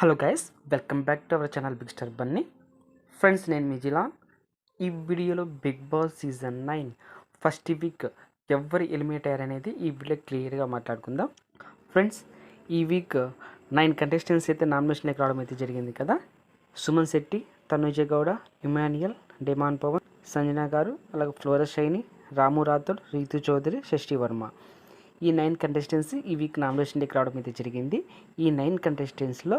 Hello guys welcome back to our channel big star Bunny friends నేను మిజిలాన్ ఈ వీడియోలో Bigg Boss season nine first week ఎవరు eliminate అయ్యారనేది ఈ వీడియో క్లియర్గా మాట్లాడుకుందాం. ఫ్రెండ్స్ ఈ వీక్ నైన్ కంటెస్టెంట్స్ అయితే నామినేషన్లోకి రావడం అయితే జరిగింది కదా. సుమన్ శెట్టి తనుజ గౌడ ఇమాన్యుయల్ డెమాన్ పవన్ సంజన గారు అలాగే ఫ్లోర షైని రాము రాథోడ్ రీతు చౌదరి షష్ఠి వర్మ. ఈ నైన్ కంటెస్టెంట్స్ ఈ వీక్ నామినేషన్కి రావడం అయితే జరిగింది. ఈ నైన్ కంటెస్టెంట్స్లో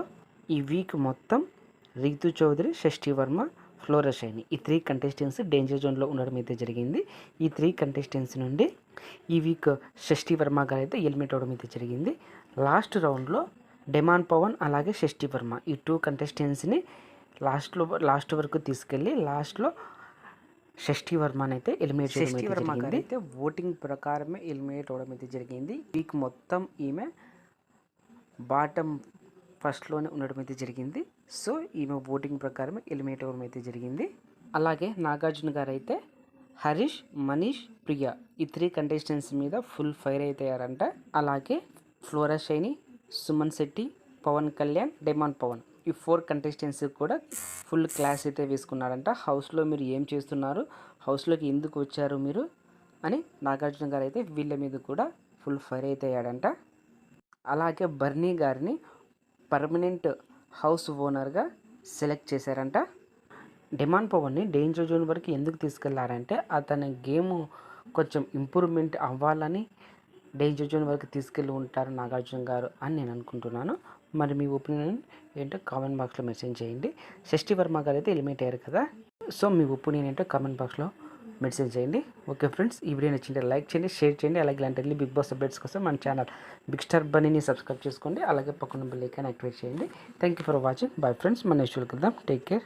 ఈ వీక్ మొత్తం రీతు చౌదరి షష్ఠి వర్మ ఫ్లోరా షైని. ఈ త్రీ కంటెస్టెంట్స్ డేంజర్ జోన్లో ఉండడం అయితే జరిగింది. ఈ త్రీ కంటెస్టెంట్స్ నుండి ఈ వీక్ షష్ఠి వర్మ గారు అయితే ఎలిమినేట్ అవ్వడం అయితే జరిగింది. లాస్ట్ రౌండ్లో డెమాన్ పవన్ అలాగే షష్ఠి వర్మ ఈ టూ కంటెస్టెంట్స్ని లాస్ట్లో లాస్ట్ వరకు తీసుకెళ్ళి లాస్ట్లో షష్ఠి వర్మని అయితే ఎలిమినేట్ అయితే వర్మ. గారు అయితే ఓటింగ్ ప్రకారమే ఎలిమినేట్ అవ్వడం అయితే జరిగింది. వీక్ మొత్తం ఈమె బాటమ్ ఫస్ట్లోనే ఉండడం అయితే జరిగింది. సో ఈమె ఓటింగ్ ప్రకారం ఎలిమినేట్ అవ్వడం అయితే జరిగింది. అలాగే నాగార్జున గారు అయితే హరీష్ మనీష్ ప్రియా ఈ త్రీ కంటెస్టెంట్స్ మీద ఫుల్ ఫైర్ అవుతాయారంట అలాగే ఫ్లోరా షైని సుమన్ శెట్టి పవన్ కళ్యాణ్ డెమాన్ పవన్ ఈ ఫోర్ కంటెస్టెంట్స్ కూడా ఫుల్ క్లాస్ అయితే వేసుకున్నాడంట హౌస్లో మీరు ఏం చేస్తున్నారు? హౌస్లోకి ఎందుకు వచ్చారు మీరు? అని నాగార్జున గారు అయితే వీళ్ళ మీద కూడా ఫుల్ ఫైర్ అయితే అయ్యాడంట అలాగే బర్నీ గారిని పర్మనెంట్ హౌస్ ఓనర్గా సెలెక్ట్ చేశారంట. డిమాండ్ పవర్ని డేంజర్ జోన్ వరకు ఎందుకు తీసుకెళ్ళారంటే అతని గేమ్ కొంచెం ఇంప్రూవ్మెంట్ అవ్వాలని డేంజర్ జోన్ వరకు తీసుకెళ్ళి ఉంటారు నాగార్జున గారు అని నేను అనుకుంటున్నాను. మరి మీ ఒపీనియన్ ఏంటో కామెంట్ బాక్స్లో మెసేజ్ చేయండి. షష్ఠి వర్మ గారు అయితే ఎలిమినేట్ అయ్యారు కదా. సో మీ ఒపీనియన్ ఏంటో కామెంట్ బాక్స్లో మెడిసిన్ చేయండి. ఓకే ఫ్రెండ్స్ ఈ వీడియో నచ్చింటే లైక్ చేయండి షేర్ చేయండి. అలాగే ఇలాంటి బిగ్ బాస్ అప్డేట్స్ కోసం మన ఛానల్ బిగ్ స్టార్ బనీని సబ్స్క్రైబ్ చేసుకోండి. అలాగే పక్కన బెల్ ఐకాన్ యాక్టివేట్ చేయండి. Thank you for watching bye friends మన నెక్స్ట్ వెళ్దాం టేక్ కేర్